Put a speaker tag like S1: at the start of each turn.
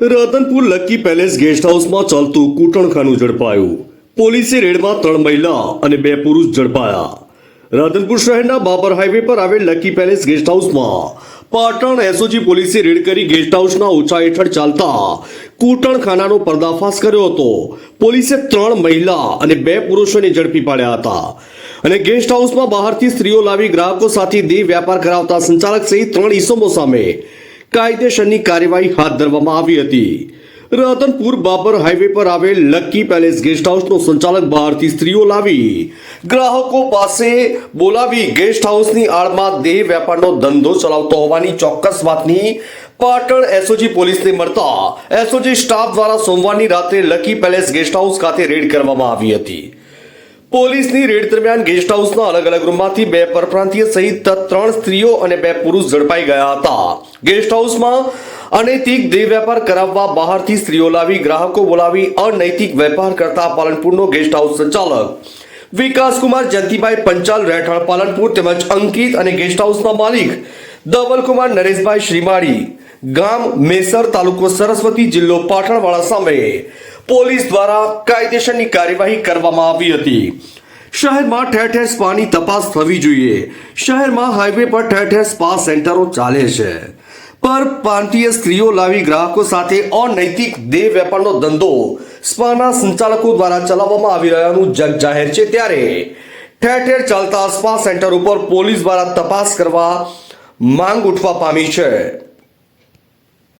S1: Ratanpur lucky palace guest હાઉસમાં ચાલતું કૂટણખાનું ઝડપાયું. પોલીસે રેડમાં ત્રણ મહિલા અને બે પુરુષ ઝડપાયા. રતનપુર શહેરના બાબર હાઈવે પર આવેલ લકી પેલેસ ગેસ્ટ હાઉસમાં પાટણ એસઓજી પોલીસે રેડ કરી ગેસ્ટ હાઉસના ઓછા હેઠળ ચાલતા કૂટણખાનાનો પર્દાફાશ કર્યો હતો. પોલીસે ત્રણ મહિલા અને બે પુરુષોને ઝડપી પાડ્યા હતા. અને ગેસ્ટ હાઉસમાં બહારથી સ્ત્રીઓ લાવી ગ્રાહકો સાથે દેહ વ્યાપાર કરાવતા સંચાલક સહિત ત્રણ ઈસમો સામે કાયદેસરની કાર્યવાહી હાથ ધરવામાં આવી હતી. રતનપુર બાબર હાઈવે પર આવેલ લક્કી પેલેસ ગેસ્ટ હાઉસનો સંચાલક બહારથી સ્ત્રીઓ લાવી. ગ્રાહકો પાસે બોલાવી ગેસ્ટ હાઉસની આડમાં દેહ વેપારનો ધંધો ચલાવતો હોવાની ચોક્કસ વાતની પાટણ એસઓજી પોલીસને મળતા એસઓજી સ્ટાફ દ્વારા સોમવારની રાત્રે લકી પેલેસ ગેસ્ટ હાઉસ ખાતે રેડ કરવામાં આવી હતી. પોલીસની રેડ દરમિયાન ગેસ્ટ હાઉસના અલગ અલગ રૂમમાંથી બે પરપ્રાંતીય સહિત ત્રણ સ્ત્રીઓ અને બે પુરુષ ઝડપાઈ ગયા હતા. ગેસ્ટ હાઉસમાં અનૈતિક દેહ વેપાર કરાવવા બહારથી સ્ત્રીઓ લાવી ગ્રાહકો બોલાવી અનૈતિક વેપાર કરતા પાલનપુરનો ગેસ્ટ હાઉસ સંચાલક. વિકાસકુમાર જયંતિભાઈ પંચાલ, રહેઠાણ પાલનપુર તેમજ અંકિત અને ગેસ્ટ હાઉસના માલિક ધવલકુમાર નરેશભાઈ શ્રીમાળી ગામ મેસર તાલુકો સરસ્વતી જિલ્લો પાટણવાળા સામે પોલીસ દ્વારા કાયદેસરની કાર્યવાહી કરવામાં આવી હતી. શહેરમાં ઠેર ઠેર સ્પાની તપાસ થવી જોઈએ. શહેરમાં હાઈવે પર ઠેર ઠેર સ્પા સેન્ટરો ચાલે છે. પર પ્રાંતીય સ્ત્રીઓ લાવી ગ્રાહકો સાથે અનૈતિક દેહ વેપારનો ધંધો સ્પાના સંચાલકો દ્વારા ચલાવવામાં આવી રહ્યાનું જગ જાહેર છે ત્યારે ઠેર ઠેર ચાલતા સ્પા સેન્ટર ઉપર પોલીસ દ્વારા તપાસ કરવા માંગ ઉઠવા પામી છે.